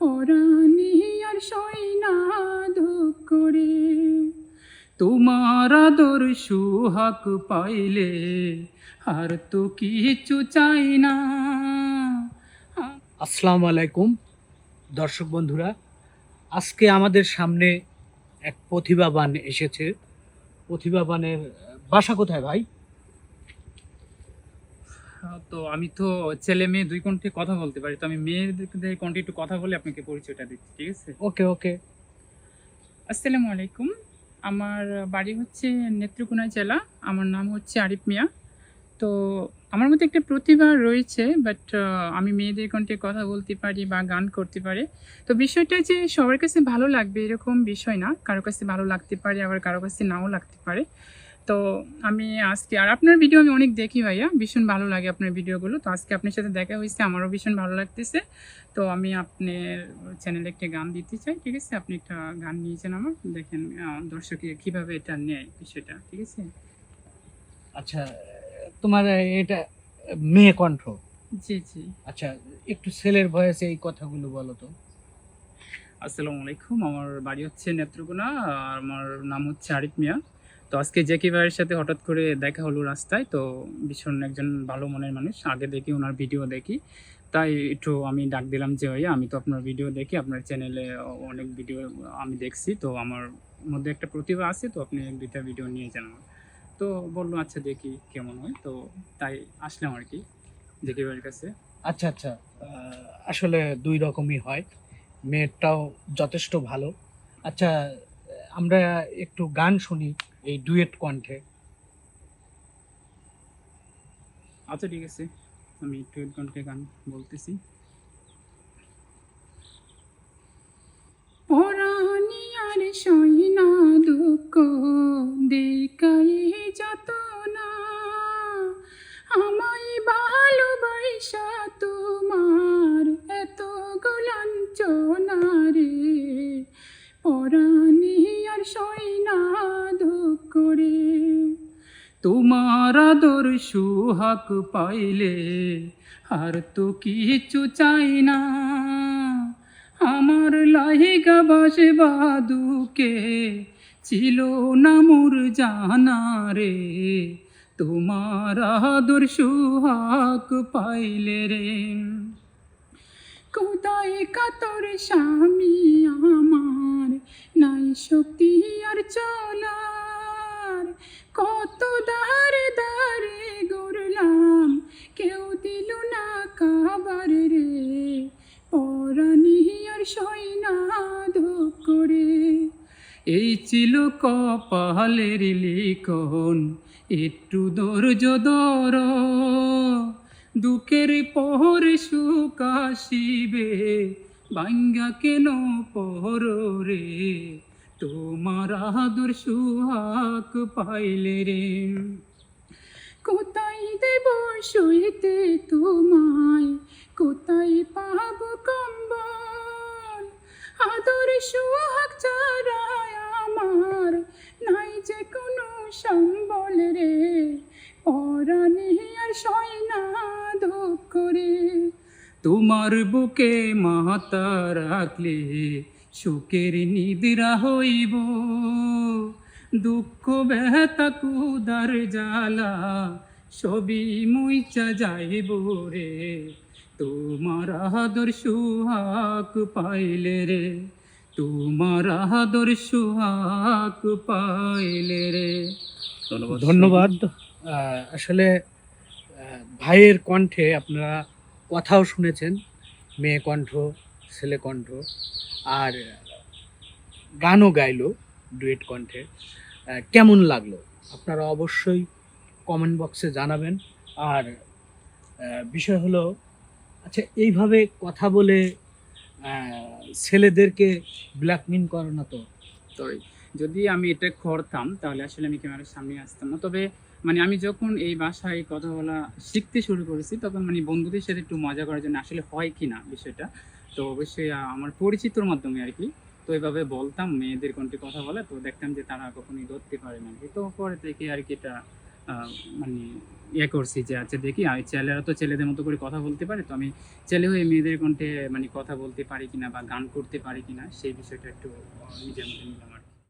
পরাণে আর সই না দুঃখ করে তোমার আদর সুহাক পাইলে আর তো কিছু চাই না। আসসালামু আলাইকুম, দর্শক বন্ধুরা, আজকে আমাদের সামনে এক প্রতিভাবান এসেছে। প্রতিভাবানের বাসা কোথায় ভাই? তো আমি তো ছেলে মেয়ে দুই কণ্ঠে কথা বলতে পারি। তো আমি মেয়েদের কণ্ঠে একটু কথা বলে আপনাকে পরিচয়টা দিচ্ছি ঠিক আছে? ওকে ওকে। আসসালামু আলাইকুম। আমার বাড়ি হচ্ছে নেত্রকোনা জেলা। আমার নাম হচ্ছে আরিফ মিয়া। তো আমার মধ্যে একটা প্রতিভা রয়েছে বাট আমি মেয়েদের কণ্ঠে কথা বলতে পারি বা গান করতে পারি। তো বিষয়টা যে সবার কাছে ভালো লাগবে এরকম বিষয় না। কারও কাছে ভালো লাগতে পারে আবার কারও কাছে নাও লাগতে পারে। তো আমি আজকে আর আপনার ভিডিও আমি অনেক দেখি ভাইয়া ভীষণ ভালো লাগে আপনার ভিডিওগুলো তো আজকে আপনার সাথে দেখা হয়েছে আমারও ভীষণ ভালো লাগতেছে। তো আমি আপনার চ্যানেলে একটা গান দিতে চাই ঠিক আছে? আপনি একটা গান নিয়েছেন আমার দেখেন দর্শকে কীভাবে এটা নেয় বিষয়টা ঠিক আছে? আচ্ছা তোমার এটা মেয়ে কণ্ঠ। জি জি। আচ্ছা একটু ছেলের ভয়েসে এই কথাগুলো বলো তো। আসসালামু আলাইকুম আমার বাড়ি হচ্ছে নেত্রকোনা আর আমার নাম হচ্ছে আরিফ মিয়া। তো আজকে জ্যাকি ভাইয়ের সাথে হঠাৎ করে দেখা হলো রাস্তায়, তো ভীষণ একজন ভালো মনের মানুষ। আগে দেখি ওনার ভিডিও দেখি। তাই একটু আমি ডাক দিলাম যে, ভাইয়া, আমি তো আপনার ভিডিও দেখি, আপনার চ্যানেলে অনেক ভিডিও আমি দেখছি। তো আমার মধ্যে একটা প্রতিভা আছে, তো আপনি এক, দুইটা ভিডিও নিয়ে যান তো বলল আচ্ছা দেখি কেমন হয়। তো তাই আসলাম আর কি জ্যাকি ভাইয়ের কাছে। আচ্ছা আচ্ছা আসলে দুই রকমই হয়। মেয়েরটাও যথেষ্ট ভালো। আচ্ছা আমরা একটু গান শুনি। এই ডুয়েট কণ্ঠে। আচ্ছা ঠিক আছে। আমি টুয়েলভ ঘণ্টা গান বলতেছি। সইনা দুঃখ দেখাই যত না আমায় ভালোবাসা তোমার তোমার আদর সুহাক পাইলে আর তো কিছু চাই না। আমার লাহিগা বাসে বাদুকে ছিল না মোর জানা রে। তোমার আদর সুহাক পাইলে রে। কোথায় কাতর স্বামী আমার? নাই শক্তি আর চলার কত দারে দারে গড়লাম, কেউ দিল না কাবার রে। পরানি আর সইনা করে। এই ছিল কপালের লিখন, একটু ধৈর্য ধর। দুঃখের পর সুখ আসিবে বাঙ্গা কেন পর রে? তোমার আদর সুহাক পাইলে রে। কোথায় দেব শুইতে তোমায়? কোথায় পাব কম্বল? আদর সুহাগ চারায় আমার নাই যে কোনো সম্বল রে। পরাণে আর সয়না দুঃখ রে। তোমার বুকে মাতা রাখলে সুখের নিদ্রা হইব দুঃখ ব্যথা কুদার জ্বালা সবই মুইচা যাইব রে। তোমার আদর সুহাক পাইলে রে তোমার আদর সুহাক পাইলে রে। ধন্যবাদ। ধন্যবাদ। আসলে ভাইয়ের কণ্ঠে আপনারা কথাও শুনেছেন মেয়ে কণ্ঠ। ছেলে কণ্ঠ আর গানও গাইলো ডুয়েট কণ্ঠে। কেমন লাগল? আপনারা অবশ্যই কমেন্ট বক্সে জানাবেন। আর বিষয় হলো আচ্ছা এইভাবে কথা বলে ছেলেদেরকে ব্ল্যাকমেল করে না তো? সরি যদি আমি এটা করতাম, তাহলে আসলে আমি ক্যামেরার সামনে আসতাম না। তবে মানে আমি যখন এই ভাষায় কথা বলা শিখতে শুরু করেছি, তখন মানে বন্ধুদের সাথে একটু মজা করার জন্য আসলে হয় কি না বিষয়টা তো অবশ্যই আমার পরিচিতর মাধ্যমে আর কি তো এভাবে বলতাম, মেয়েদের কণ্ঠে কথা বলে, তো দেখতাম যে তারা কখনোই ধরতে পারে না তো পরে থেকে আর কি এটা মানে ইয়ে করছি যে আচ্ছা দেখি আমি ছেলেরা তো ছেলেদের মতো করে কথা বলতে পারে, তো আমি ছেলে হয়ে মেয়েদের কণ্ঠে মানে কথা বলতে পারি কিনা বা গান করতে পারি কিনা, সেই বিষয়টা একটু নিজের মধ্যে নিলাম।